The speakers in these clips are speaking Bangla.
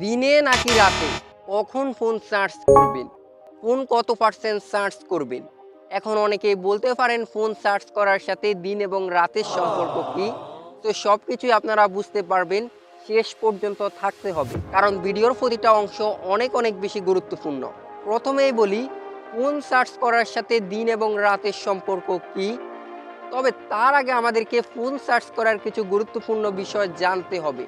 দিনে নাকি রাতে? কখন ফোন চার্জ করবেন? ফোন কত পার্সেন্ট চার্জ করবেন? এখন অনেকেই বলতে পারেন ফোন চার্জ করার সাথে দিন এবং রাতের সম্পর্ক কি? তো সব কিছুই আপনারা বুঝতে পারবেন, শেষ পর্যন্ত থাকতে হবে। কারণ ভিডিওর প্রতিটা অংশ অনেক অনেক বেশি গুরুত্বপূর্ণ। প্রথমেই বলি, ফোন চার্জ করার সাথে দিন এবং রাতের সম্পর্ক কি? তবে তার আগে আমাদেরকে ফোন সার্চ করার কিছু গুরুত্বপূর্ণ বিষয় জানতে হবে।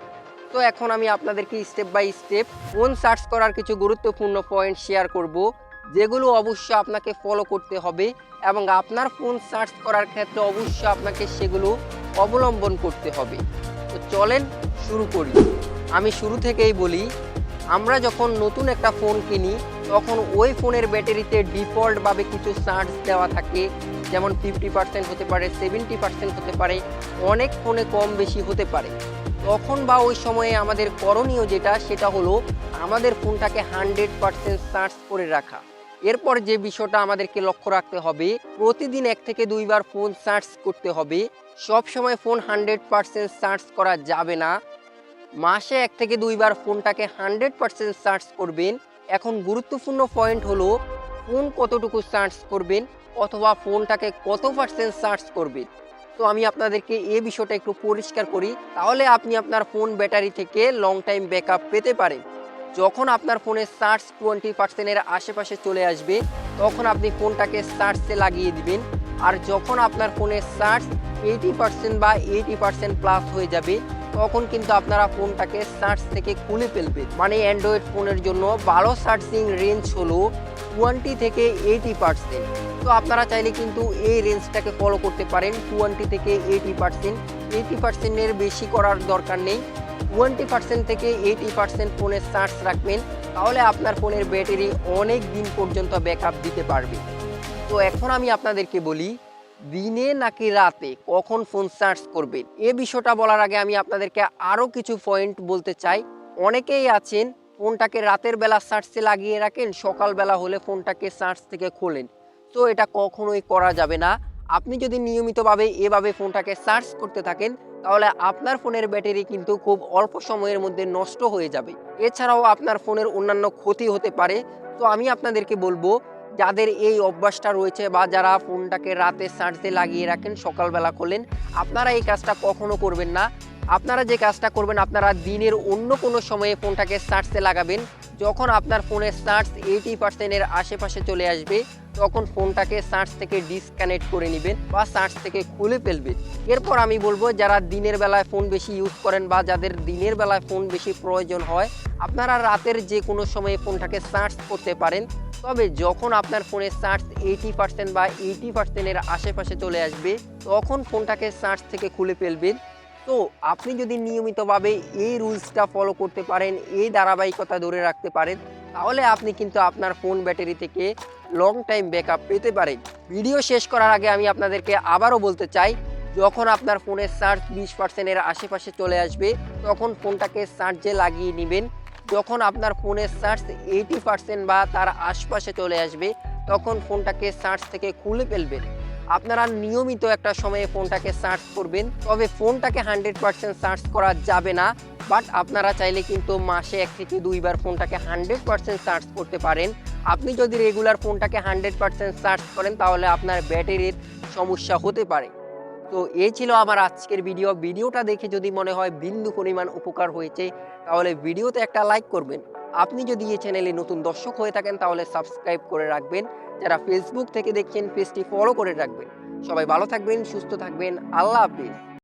তো এখন আমি আপনাদেরকে step by step phone search করার কিছু গুরুত্বপূর্ণ পয়েন্ট শেয়ার করব, যেগুলো অবশ্যই আপনাকে ফলো করতে হবে এবং আপনার ফোন সার্চ করার ক্ষেত্রে অবশ্যই আপনাকে সেগুলো অবলম্বন করতে হবে। তো চলেন শুরু করি। আমি শুরু থেকেই বলি, আমরা যখন নতুন একটা ফোন কিনি, তখন ওই ফোনের ব্যাটারিতে ডিফল্টভাবে কিছু চার্জ দেওয়া থাকে, যেমন ফিফটি পার্সেন্ট হতে পারে সেভেন্টি পার্সেন্ট হতে পারে, অনেক ফোনে কম বেশি হতে পারে। তখন বা ওই সময়ে আমাদের করণীয় যেটা, সেটা হলো আমাদের ফোনটাকে হান্ড্রেড পার্সেন্ট চার্জ করে রাখা। এরপর যে বিষয়টা আমাদেরকে লক্ষ্য রাখতে হবে, প্রতিদিন এক থেকে দুইবার ফোন চার্জ করতে হবে। সব সময় ফোন হান্ড্রেড পার্সেন্ট চার্জ করা যাবে না। মাসে এক থেকে দুইবার ফোনটাকে হান্ড্রেড পার্সেন্ট চার্জ করবেন। এখন গুরুত্বপূর্ণ পয়েন্ট হলো, ফোন কতটুকু চার্জ করবেন অথবা ফোনটাকে কত পার্সেন্ট চার্জ করবেন? তো আমি আপনাদেরকে এ বিষয়টা একটু পরিষ্কার করি। তাহলে আপনি আপনার ফোন ব্যাটারি থেকে লং টাইম ব্যাকআপ পেতে পারেন। যখন আপনার ফোনে চার্জ টোয়েন্টি পার্সেন্টের আশেপাশে চলে আসবে, তখন আপনি ফোনটাকে চার্জে লাগিয়ে দিবেন। আর যখন আপনার ফোনে চার্জ এইটি পার্সেন্ট বা এইটি পার্সেন্ট প্লাস হয়ে যাবে, তখন কিন্তু আপনারা ফোনটাকে চার্জ থেকে খুলে ফেলবেন। মানে অ্যান্ড্রয়েড ফোনের জন্য ভালো চার্জিং রেঞ্জ হলো টোয়েন্টি থেকে এইটি পার্সেন্ট। তো আপনারা চাইলে কিন্তু এই রেঞ্জটাকে ফলো করতে পারেন, টোয়েন্টি থেকে এইটি পার্সেন্ট। এইটি পার্সেন্টের বেশি করার দরকার নেই। টোয়েন্টি পার্সেন্ট থেকে এইটি পার্সেন্ট ফোনের চার্জ রাখবেন, তাহলে আপনার ফোনের ব্যাটারি অনেক দিন পর্যন্ত ব্যাকআপ দিতে পারবে। তো এখন আমি আপনাদেরকে বলি, দিনে নাকি রাতে কখন ফোন চার্জ করবেন? এ বিষয়টা বলার আগে আমি আপনাদেরকে আরও কিছু পয়েন্ট বলতে চাই। অনেকেই আছেন ফোনটাকে রাতের বেলা চার্জে লাগিয়ে রাখেন সকালবেলা হলে ফোনটাকে চার্জ থেকে খোলেন। তো এটা কখনোই করা যাবে না। আপনি যদি নিয়মিতভাবে এভাবে ফোনটাকে চার্জ করতে থাকেন, তাহলে আপনার ফোনের ব্যাটারি কিন্তু খুব অল্প সময়ের মধ্যে নষ্ট হয়ে যাবে। এছাড়াও আপনার ফোনের অন্যান্য ক্ষতি হতে পারে। তো আমি আপনাদেরকে বলব, যাদের এই অভ্যাসটা রয়েছে বা যারা ফোনটাকে রাতে চার্জে লাগিয়ে রাখেন সকালবেলা খোলেন, আপনারা এই কাজটা কখনো করবেন না। আপনারা যে কাজটা করবেন, আপনারা দিনের অন্য কোনো সময়ে ফোনটাকে চার্জে লাগাবেন। যখন আপনার ফোনের চার্জ এইটি পার্সেন্টের আশেপাশে চলে আসবে, তখন ফোনটাকে চার্জ থেকে ডিসকানেক্ট করে নেবেন বা চার্জ থেকে খুলে ফেলবেন। এরপর আমি বলব, যারা দিনের বেলায় ফোন বেশি ইউজ করেন বা যাদের দিনের বেলায় ফোন বেশি প্রয়োজন হয়, আপনারা রাতের যে কোনো সময়ে ফোনটাকে চার্জ করতে পারেন। তবে যখন আপনার ফোনের চার্জ এইটি পার্সেন্ট বা এইটি পার্সেন্টের আশেপাশে চলে আসবে, তখন ফোনটাকে চার্জ থেকে খুলে ফেলবেন। তো আপনি যদি নিয়মিতভাবে এই রুলসটা ফলো করতে পারেন, এই ধারাবাহিকতা ধরে রাখতে পারেন, তাহলে আপনি কিন্তু আপনার ফোন ব্যাটারি থেকে লং টাইম ব্যাকআপ পেতে পারেন। ভিডিও শেষ করার আগে আমি আপনাদেরকে আবারও বলতে চাই, যখন আপনার ফোনের চার্জ বিশ পার্সেন্টের আশেপাশে চলে আসবে, তখন ফোনটাকে চার্জে লাগিয়ে নেবেন। যখন আপনার ফোনের চার্জ এইটি পার্সেন্ট বা তার আশপাশে চলে আসবে, তখন ফোনটাকে চার্জ থেকে খুলে ফেলবেন। আপনারা নিয়মিত একটা সময়ে ফোনটাকে চার্জ করবেন। তবে ফোনটাকে হান্ড্রেড পার্সেন্ট চার্জ করা যাবে না। বাট আপনারা চাইলে কিন্তু মাসে এক থেকে দুইবার ফোনটাকে হান্ড্রেড পার্সেন্ট চার্জ করতে পারেন। আপনি যদি রেগুলার ফোনটাকে হান্ড্রেড পার্সেন্ট চার্জ করেন, তাহলে আপনার ব্যাটারির সমস্যা হতে পারে। তো এই ছিল আমার আজকের ভিডিও ভিডিওটা দেখে যদি মনে হয় বিন্দু পরিমাণ উপকার হয়েছে, তাহলে ভিডিওতে একটা লাইক করবেন। আপনি যদি এই চ্যানেলে নতুন দর্শক হয়ে থাকেন, তাহলে সাবস্ক্রাইব করে রাখবেন। যারা ফেসবুক থেকে দেখছেন, পেজটি ফলো করে রাখবেন। সবাই ভালো থাকবেন, সুস্থ থাকবেন। আল্লাহ হাফিজ।